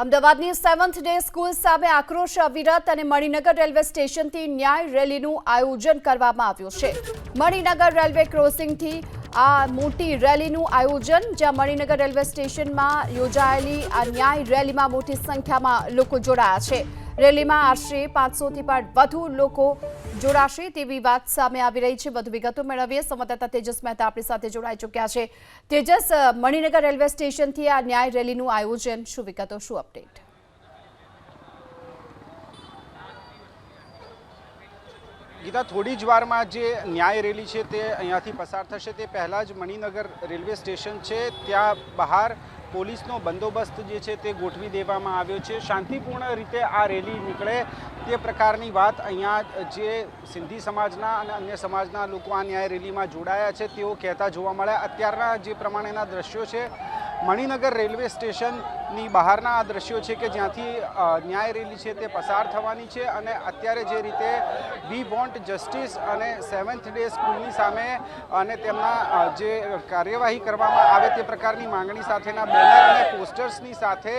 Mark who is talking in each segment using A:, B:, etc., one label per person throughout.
A: અમદાવાદની seventh day school સામે આક્રોશ અવિરત અને મણિનગર રેલવે સ્ટેશનથી ન્યાય રેલીનું આયોજન કરવામાં આવ્યું છે. મણિનગર રેલવે ક્રોસિંગથી આ મોટી રેલીનું આયોજન, જ્યાં મણિનગર રેલવે સ્ટેશનમાં યોજાયેલી આ ન્યાય રેલીમાં મોટી સંખ્યામાં લોકો જોડાયા છે. રેલીમાં આશરે પાંચસોથી પણ વધુ લોકો જોડાશે તેવી વાત સામે આવી રહી છે. વધુ વિગતો મેળવીએ. સંવાદદાતા તેજસ મહેતા આપણી સાથે જોડાઈ ચૂક્યા છે. તેજસ મણિનગર રેલવે સ્ટેશનથી આ ન્યાય રેલીનું આયોજન. શું વિગતો, શું અપડેટ?
B: ગીતા, થોડી જ વારમાં જે ન્યાય રેલી છે તે અહીંયાથી પસાર થશે. તે પહેલાં જ મણિનગર રેલવે સ્ટેશન છે. ત્યાં બહાર પોલીસનો બંદોબસ્ત જે છે તે ગોઠવી દેવામાં આવ્યો છે. શાંતિપૂર્ણ રીતે આ રેલી નીકળે તે પ્રકારની વાત અહીંયા જે સિંધી સમાજના અને અન્ય સમાજના લોકો આ ન્યાય રેલીમાં જોડાયા છે, તેઓ કહેતા જોવા મળ્યા. અત્યારના જે પ્રમાણેના દ્રશ્યો છે, મણિનગર રેલવે સ્ટેશનની બહારના આ દ્રશ્યો છે કે જ્યાંથી ન્યાય રેલી છે તે પસાર થવાની છે અને અત્યારે જે રીતે વી વોન્ટ જસ્ટિસ અને સેવન્થ ડે સ્કૂલની સામે અને તેમના જે કાર્યવાહી કરવામાં આવે તે પ્રકારની માંગણી સાથેના બેનર અને પોસ્ટર્સની સાથે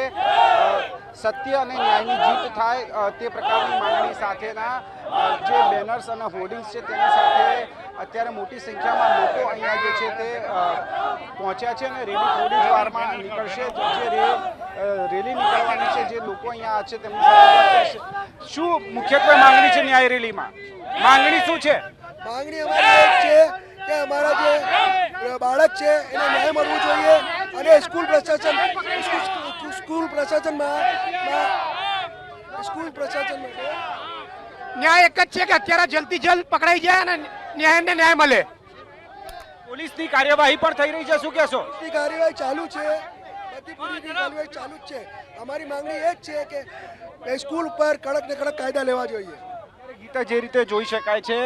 B: સત્ય અને ન્યાયની જીત થાય તે પ્રકારની માંગણી સાથેના જે બેનર્સ અને હોર્ડિંગ્સ છે તેની સાથે અત્યારે મોટી સંખ્યામાં લોકો અહીંયા જે છે તે પહોંચ્યા છે અને રેલી થોડી જ વારમાં નીકળશે. જે રેલી નીકળવાની છે, જે લોકો અહીંયા છે તેમની શું મુખ્યત્વે માંગણી છે ન્યાય રેલીમાં? માંગણી શું છે?
C: માંગણી અમારી એક છે કે અમારા જે બાળક છે એને ન્યાય મળવું જોઈએ અને સ્કૂલ પ્રશાસન સ્કૂલ પ્રશાસનમાં, સ્કૂલ પ્રશાસન માટે
D: ન્યાય એક જ છે કે અત્યારે જલ્દી જલ્દ પકડાઈ જાય અને ન્યાયને ન્યાય મળે.
B: પોલીસની કાર્યવાહી પણ થઈ રહી છે શું કહેશો?
C: પોલીસની કાર્યવાહી ચાલુ છે. બધી પૂરી કાર્યવાહી ચાલુ જ છે. અમારી માંગણી એ જ છે કે સ્કૂલ પર કડક ને કડક કાયદા લેવા જોઈએ.
B: ગીતા જે રીતે જોઈ શકાય છે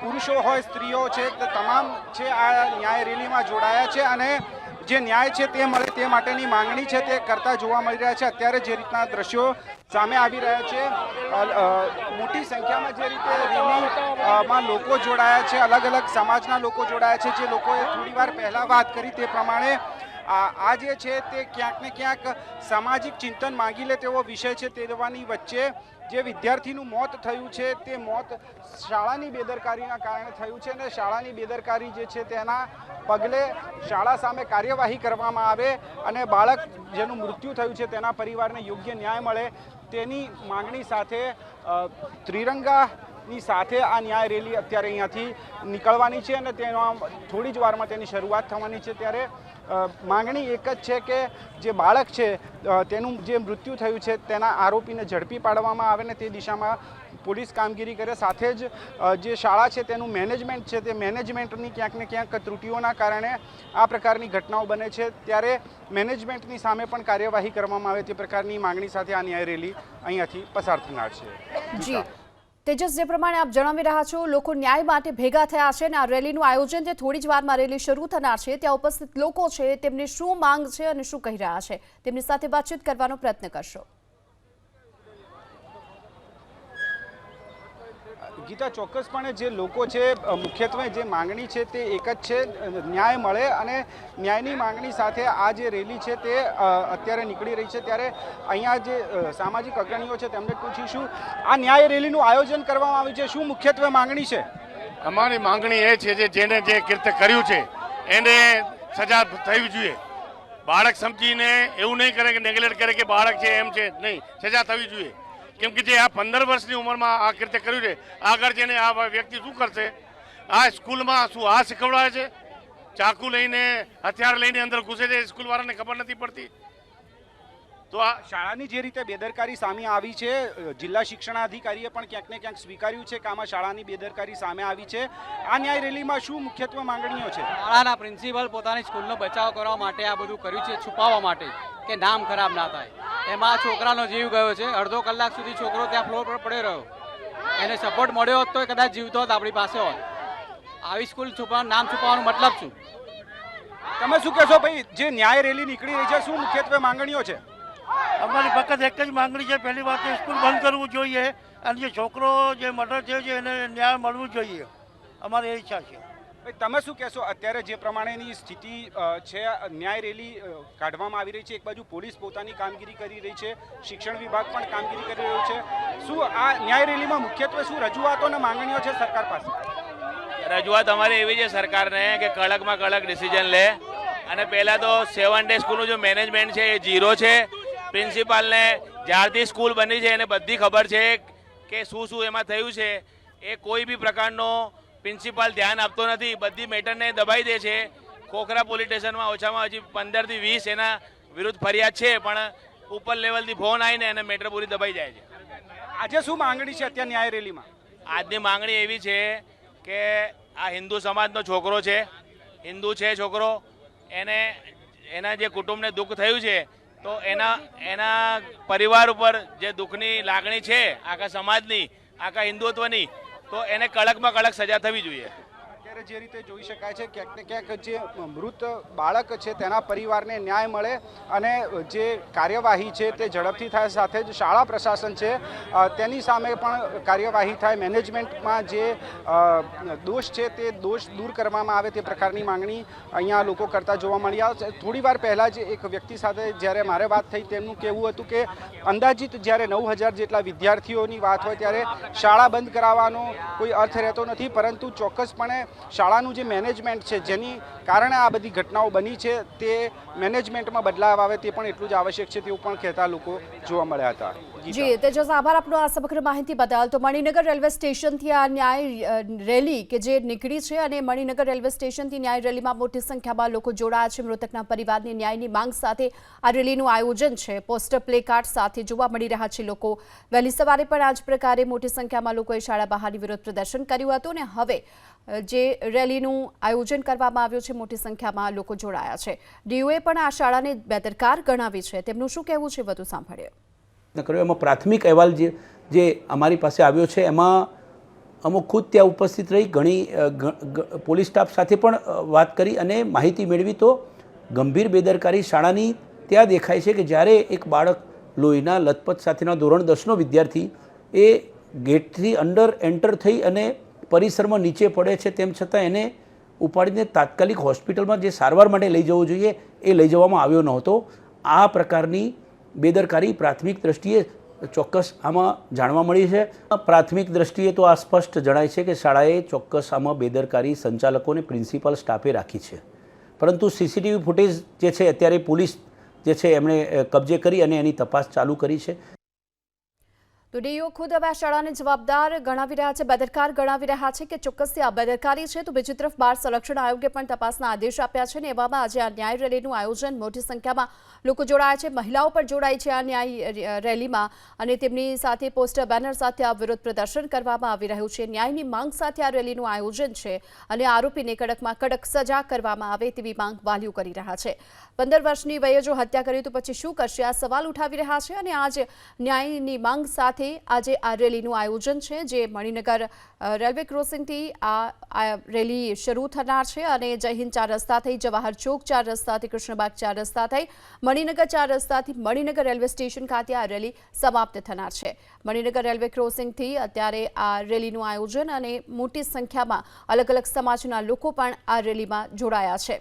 B: પુરુષો હોય સ્ત્રીઓ છે તમામ છે આ ન્યાય રેલીમાં જોડાયા છે અને જે ન્યાય છે તે મળે તે માટેની માંગણી છે તે કરતા જોવા મળી રહ્યા છે. અત્યારે જે રીતના દ્રશ્યો સામે આવી રહ્યા છે મોટી સંખ્યામાં જે રીતે રેલીમાં લોકો જોડાયા છે અલગ અલગ સમાજના લોકો જોડાયા છે, જે લોકોએ થોડી વાર પહેલાં વાત કરી તે પ્રમાણે આ જે છે તે ક્યાંક ને ક્યાંક સામાજિક ચિંતન માંગી લે તેવો વિષય છે તેવાની વચ્ચે જે વિદ્યાર્થીનું મોત થયું છે તે મોત શાળાની બેદરકારીના કારણે થયું છે અને શાળાની બેદરકારી જે છે તેના પગલે શાળા સામે કાર્યવાહી કરવામાં આવે અને બાળક જેનું મૃત્યુ થયું છે તેના પરિવારને યોગ્ય ન્યાય મળે તેની માંગણી સાથે ત્રિરંગાની સાથે આ ન્યાય રેલી અત્યારે અહીંયાથી નીકળવાની છે અને તેમાં થોડી જ વારમાં તેની શરૂઆત થવાની છે ત્યારે માંગણી એક જ છે કે જે બાળક છે તેનું જે મૃત્યુ થયું છે, તેના આરોપીને ઝડપી પાડવામાં આવે ને તે દિશામાં પોલીસ કામગીરી કરે. સાથે જ જે શાળા છે તેનું મેનેજમેન્ટ છે, તે મેનેજમેન્ટની ક્યાંક ને ક્યાંક ત્રુટીઓના કારણે આ પ્રકારની ઘટનાઓ બને છે. ત્યારે મેનેજમેન્ટની સામે પણ કાર્યવાહી કરવામાં આવે તે પ્રકારની માંગણી સાથે આ ન્યાય રેલી અહીંયાથી પસાર થનાર છે.
A: જી. તેજસ, જે પ્રમાણે આપ જણાવી રહ્યા છો, લોકો ન્યાય માટે ભેગા થયા છે અને આ રેલીનું આયોજન જે થોડી જ વારમાં રેલી શરૂ થનાર છે, ત્યાં ઉપસ્થિત લોકો છે, તેમની શું માંગ છે અને શું કહી રહ્યા છે, તેમની સાથે વાતચીત કરવાનો પ્રયત્ન કરશો.
B: ગીતા, ચોક્કસપણે જે લોકો છે મુખ્યત્વે જે માંગણી છે તે એક જ છે ન્યાય મળે અને ન્યાયની માંગણી સાથે આ જે રેલી છે તે અત્યારે નીકળી રહી છે. ત્યારે અહીંયા જે સામાજિક અગ્રણીઓ છે તેમને પૂછીશું, આ ન્યાય રેલીનું આયોજન કરવામાં આવ્યું છે, શું મુખ્યત્વે માંગણી છે?
E: અમારી માંગણી એ છે જે જેને જે કૃત્ય કર્યું છે, એને સજા થવી જોઈએ. બાળક સમજીને એવું નહીં કરે કે નેગ્લેક્ટ કરે કે બાળક છે એમ છે, નહીં, સજા થવી જોઈએ. કેમ કે જે આ પંદર વર્ષની ઉંમરમાં આ કૃત્ય કર્યું છે, આગળ જઈને આ વ્યક્તિ શું કરશે? આ સ્કૂલમાં શું આ શીખવડાવે છે? ચાકુ લઈને, હથિયાર લઈને અંદર ઘૂસે છે સ્કૂલવાળાને ખબર નથી પડતી? તો આ
B: શાળાની જે રીતે બેદરકારી સામે આવી છે જિલ્લા શિક્ષણાધિકારીએ પણ ક્યાંક ને ક્યાંક સ્વીકાર્યું છે કે આમાં શાળાની બેદરકારી સામે આવી છે. આ ન્યાય રેલીમાં શું મુખ્યત્વે માંગણીઓ છે?
F: શાળાના પ્રિન્સિપલ પોતાની સ્કૂલનો બચાવ કરવા માટે આ બધું કર્યું છે છુપાવવા માટે કે નામ ખરાબ ના થાય. એમાં છોકરાનો જીવ ગયો છે અડધો કલાક સુધી છોકરો ત્યાં ફ્લોર પર પડ્યો રહ્યો. એને સપોર્ટ મળ્યો હોત તો એ કદાચ જીવતો હોત આપણી પાસે હોત. આવી સ્કૂલ છુપાવ નામ છુપાવવાનો મતલબ શું?
B: તમે શું કહેશો ભાઈ જે ન્યાય રેલી નીકળી રહી છે શું મુખ્યત્વે માંગણીઓ છે?
G: અમારી ફક્ત એક જ માંગણી છે પહેલી વાત તો સ્કૂલ બંધ કરવું જોઈએ અને જે છોકરો જે મર્ડર થયો છે એને ન્યાય મળવું જોઈએ. અમારી એ ઈચ્છા છે.
B: તમે શું કહેશો? અત્યારે જે પ્રમાણેની સ્થિતિ છે ન્યાય રેલી કાઢવામાં આવી રહી છે એક બાજુ પોલીસ પોતાની કામગીરી કરી રહી છે શિક્ષણ વિભાગ પણ કામગીરી કરી રહ્યો છે. શું આ ન્યાય રેલીમાં મુખ્યત્વે શું રજૂઆતો અને માંગણીઓ છે સરકાર પાસે?
H: રજૂઆત અમારી એવી છે સરકારને કે કડકમાં કડક ડિસિઝન લે. અને પહેલાં તો સેવન ડે સ્કૂલનું જે મેનેજમેન્ટ છે એ ઝીરો છે. પ્રિન્સિપાલને જ્યારથી સ્કૂલ બની છે એને બધી ખબર છે કે શું શું એમાં થયું છે. એ કોઈ બી પ્રકારનો પ્રિન્સિપાલ ધ્યાન આપતો નથી. બધી મેટરને દબાઈ દે છે. ખોખરા પોલીસ સ્ટેશનમાં ઓછામાં હજી પંદરથી વીસ એના વિરુદ્ધ ફરિયાદ છે પણ ઉપર લેવલથી ફોન આવીને એને મેટર પૂરી દબાઈ જાય છે.
B: આજે શું માંગણી છે અત્યારે ન્યાય રેલીમાં?
H: આજની માંગણી એવી છે કે આ હિન્દુ સમાજનો છોકરો છે. હિન્દુ છે છોકરો. એને એના જે કુટુંબને દુઃખ થયું છે તો એના એના પરિવાર ઉપર જે દુઃખની લાગણી છે, આખા સમાજની, આખા હિન્દુત્વની, તો એને કડકમાં કડક સજા થવી જોઈએ.
B: અત્યારે જે રીતે જોઈ શકાય છે, ક્યાંક ને ક્યાંક જે મૃત બાળક છે તેના પરિવારને ન્યાય મળે અને જે કાર્યવાહી છે તે ઝડપથી થાય. સાથે જ શાળા પ્રશાસન છે તેની સામે પણ કાર્યવાહી થાય. મેનેજમેન્ટમાં જે દોષ છે તે દોષ દૂર કરવામાં આવે તે પ્રકારની માંગણી અહીંયા લોકો કરતા જોવા મળ્યા છે. થોડી વાર પહેલાં જ એક વ્યક્તિ સાથે જ્યારે મારે વાત થઈ તેમનું કહેવું હતું કે, અંદાજિત જ્યારે નવ હજાર જેટલા વિદ્યાર્થીઓની વાત હોય ત્યારે શાળા બંધ કરાવવાનો કોઈ અર્થ રહેતો નથી, પરંતુ ચોક્કસપણે શાળાનું જે મેનેજમેન્ટ છે, જેની કારણે આ બધી ઘટનાઓ બની છે, તે મેનેજમેન્ટમાં બદલાવ આવે તે પણ એટલું જ આવશ્યક છે તેવું પણ કહેતા લોકો જોવા મળ્યા હતા.
A: જી તેજસ આભાર આપનો આ સમગ્ર માહિતી બદલ. તો મણિનગર રેલવે સ્ટેશનથી આ ન્યાય રેલી કે જે નીકળી છે અને મણિનગર રેલવે સ્ટેશનથી ન્યાય રેલીમાં મોટી સંખ્યામાં લોકો જોડાયા છે. મૃતકના પરિવારની ન્યાયની માંગ સાથે આ રેલીનું આયોજન છે. પોસ્ટર પ્લે કાર્ડ સાથે જોવા મળી રહ્યા છે લોકો. વહેલી સવારે પણ આ જ પ્રકારે મોટી સંખ્યામાં લોકોએ શાળા બહારની વિરોધ પ્રદર્શન કર્યું હતું અને હવે જે રેલીનું આયોજન કરવામાં આવ્યું છે, મોટી સંખ્યામાં લોકો જોડાયા છે. ડીઓએ પણ આ શાળાને બેદરકાર ગણાવી છે. તેમનું શું કહેવું છે, વધુ સાંભળીએ.
I: કર્યો. એમાં પ્રાથમિક અહેવાલ જે જે અમારી પાસે આવ્યો છે, એમાં અમુક ખુદ ત્યાં ઉપસ્થિત રહી ઘણી પોલીસ સ્ટાફ સાથે પણ વાત કરી અને માહિતી મેળવી તો ગંભીર બેદરકારી શાળાની ત્યાં દેખાય છે કે જ્યારે એક બાળક લોહીના લથપથ સાથેના ધોરણ દસનો વિદ્યાર્થી એ ગેટથી અંડર એન્ટર થઈ અને પરિસરમાં નીચે પડે છે, તેમ છતાં એને ઉપાડીને તાત્કાલિક હોસ્પિટલમાં જે સારવાર માટે લઈ જવો જોઈએ એ લઈ જવામાં આવ્યો નહોતો. આ પ્રકારની બેદરકારી પ્રાથમિક દ્રષ્ટિએ ચોક્કસ આમાં જાણવા મળી છે. પ્રાથમિક દ્રષ્ટિએ તો આ સ્પષ્ટ જણાય છે કે શાળાએ ચોક્કસ આમાં બેદરકારી સંચાલકોને પ્રિન્સિપાલ સ્ટાફે રાખી છે. પરંતુ સીસીટીવી ફૂટેજ જે છે, અત્યારે પોલીસ જે છે, એમણે કબજે કરી અને એની તપાસ ચાલુ કરી છે.
A: તો ડીઓ ખુદ હવે આ શાળાને જવાબદાર ગણાવી રહ્યા છે, બેદરકાર ગણાવી રહ્યા છે કે ચોક્કસથી આ બેદરકારી છે તો બીજી તરફ બાળ સંરક્ષણ આયોગે પણ તપાસના આદેશ આપ્યા છે ને એવામાં આજે આ ન્યાય રેલીનું આયોજન મોટી સંખ્યામાં લોકો જોડાયા છે, મહિલાઓ પણ જોડાઈ છે આ ન્યાય રેલીમાં અને તેમની સાથે પોસ્ટર, બેનર સાથે આ વિરોધ પ્રદર્શન કરવામાં આવી રહ્યું છે. ન્યાયની માંગ સાથે આ રેલીનું આયોજન છે અને આરોપીને કડકમાં કડક સજા કરવામાં આવે તેવી માંગ વાલીઓ કરી રહ્યા છે. પંદર વર્ષની વયે જો હત્યા કરી તો પછી શું કરશે? આ સવાલ ઉઠાવી રહ્યા છે અને આજ ન્યાયની માંગ સાથે આજે આ રેલીનું આયોજન છે, જે મણિનગર રેલવે ક્રોસિંગથી આ રેલી શરૂ થનાર છે અને જય હિન્દ ચાર રસ્તા થઈ, જવાહર ચોક ચાર રસ્તાથી કૃષ્ણબાગ ચાર રસ્તા થઈ. મણિનગર ચાર રસ્તાથી મણિનગર રેલવે સ્ટેશન ખાતે આ રેલી સમાપ્ત થનાર છે. મણિનગર રેલવે ક્રોસિંગથી અત્યારે આ રેલીનું આયોજન અને મોટી સંખ્યામાં અલગ અલગ સમાજના લોકો પણ આ રેલીમાં જોડાયા છે.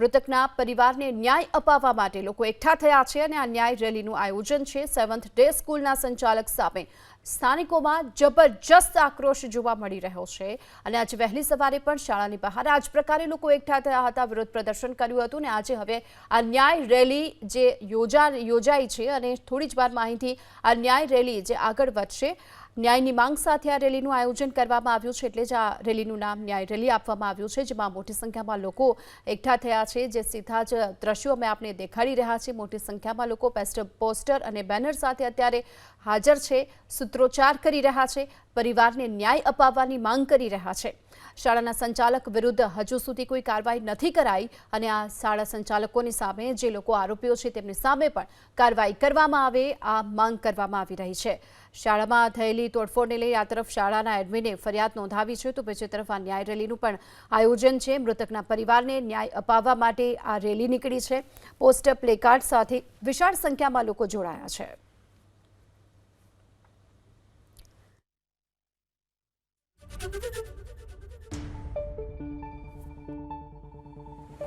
A: મૃતકના પરિવારને ન્યાય અપાવવા માટે લોકો એકઠા થયા છે અને આ ન્યાય રેલીનું આયોજન છે. સેવન્થ ડે સ્કૂલના સંચાલક સામે સ્થાનિકોમાં જબરજસ્ત આક્રોશ જોવા મળી રહ્યો છે. અને આજે વહેલી સવારે પણ શાળાની બહાર આ જ પ્રકારે લોકો એકઠા થયા હતા, વિરોધ પ્રદર્શન કર્યું હતું અને આજે હવે આ ન્યાય રેલી જે યોજા, યોજાઈ છે અને થોડી જ વારમાં અહીંથી આ ન્યાય રેલી જે આગળ વધશે ન્યાયની માંગ સાથે આ રેલીનું આયોજન કરવામાં આવ્યું છે એટલે જ આ રેલીનું નામ ન્યાય રેલી આપવામાં આવ્યું છે, જેમાં મોટી સંખ્યામાં લોકો એકઠા થયા છે, જે સીધા જ દ્રશ્યો અમે આપને દેખાડી રહ્યા છીએ. મોટી સંખ્યામાં લોકો પેસ્ટર પોસ્ટર અને બેનર સાથે અત્યારે હાજર છે, સૂત્રોચ્ચાર કરી રહ્યા છે. પરિવારને ન્યાય અપાવવાની માંગ કરી રહ્યા છે. શાળાના સંચાલક વિરુદ્ધ હજુ સુધી કોઈ કાર્યવાહી નથી કરાઈ અને આ શાળા સંચાલકોની સામે જે લોકો આરોપીઓ છે તેમની સામે પણ કાર્યવાહી કરવામાં આવે, આ માંગ કરવામાં આવી રહી છે. શાળામાં થયેલી તોડફોડને લઈ આ તરફ શાળાના એડમિને ફરિયાદ નોંધાવી છે તો બીજી તરફ આ ન્યાય રેલીનું પણ આયોજન છે. મૃતકના પરિવારને ન્યાય અપાવવા માટે આ રેલી નીકળી છે. પોસ્ટર પ્લેકાર્ડ સાથે વિશાળ સંખ્યામાં લોકો જોડાયા છે. Thank you.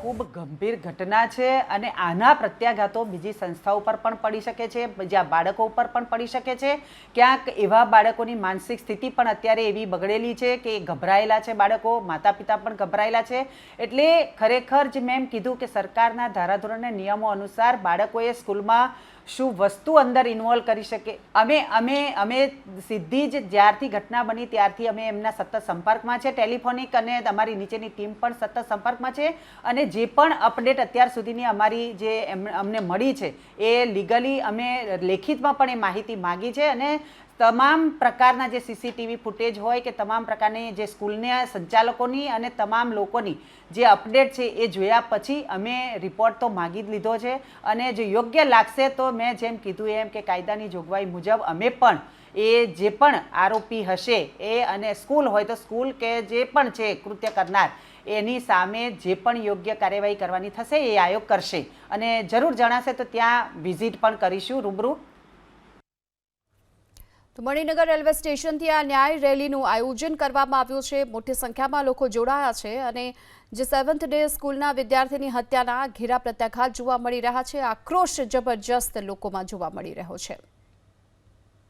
J: ખૂબ ગંભીર ઘટના છે અને આના પ્રત્યાઘાતો બીજી સંસ્થાઓ પર પણ પડી શકે છે, બીજા બાળકો ઉપર પણ પડી શકે છે. ક્યાંક એવા બાળકોની માનસિક સ્થિતિ પણ અત્યારે એવી બગડેલી છે કે ગભરાયેલા છે બાળકો માતા પિતા પણ ગભરાયેલા છે. એટલે ખરેખર જ મેં એમ કીધું કે સરકારના ધારાધોરણ નિયમો અનુસાર બાળકોએ સ્કૂલમાં શું વસ્તુ અંદર ઇન્વોલ્વ કરી શકે. અમે અમે અમે સીધી જ જ્યારથી ઘટના બની ત્યારથી અમે એમના સતત સંપર્કમાં છે, ટેલિફોનિક અને તમારી નીચેની ટીમ પણ સતત સંપર્કમાં છે. અને જે પણ અપડેટ અત્યાર સુધીની અમારી જે અમને મળી છે, એ લીગલી અમે લેખિતમાં પણ એ માહિતી માગી છે અને તમામ પ્રકારના જે સીસીટીવી ફૂટેજ હોય કે તમામ પ્રકારની જે સ્કૂલના સંચાલકોની અને તમામ લોકોની જે અપડેટ છે એ જોયા પછી અમે રિપોર્ટ તો માગી જ લીધો છે અને જો યોગ્ય લાગશે તો મેં જેમ કીધું એમ કે કાયદાની જોગવાઈ મુજબ અમે પણ એ જે પણ આરોપી હશે એ અને સ્કૂલ હોય તો સ્કૂલ કે જે પણ છે કૃત્ય કરનાર એની સામે જે પણ યોગ્ય કાર્યવાહી કરવાની થશે એ આયોગ કરશે. અને જરૂર જણાશે તો ત્યાં વિઝિટ પણ કરીશું રૂબરૂ.
A: તો મણિનગર રેલવે સ્ટેશનથી આ ન્યાય રેલીનું આયોજન કરવામાં આવ્યું છે. મોટી સંખ્યામાં લોકો જોડાયા છે અને જે સેવન્થ ડે સ્કૂલના વિદ્યાર્થીની હત્યાના ઘેરા પ્રત્યાઘાત જોવા મળી રહ્યા છે. આક્રોશ જબરજસ્ત લોકોમાં જોવા મળી રહ્યો છે.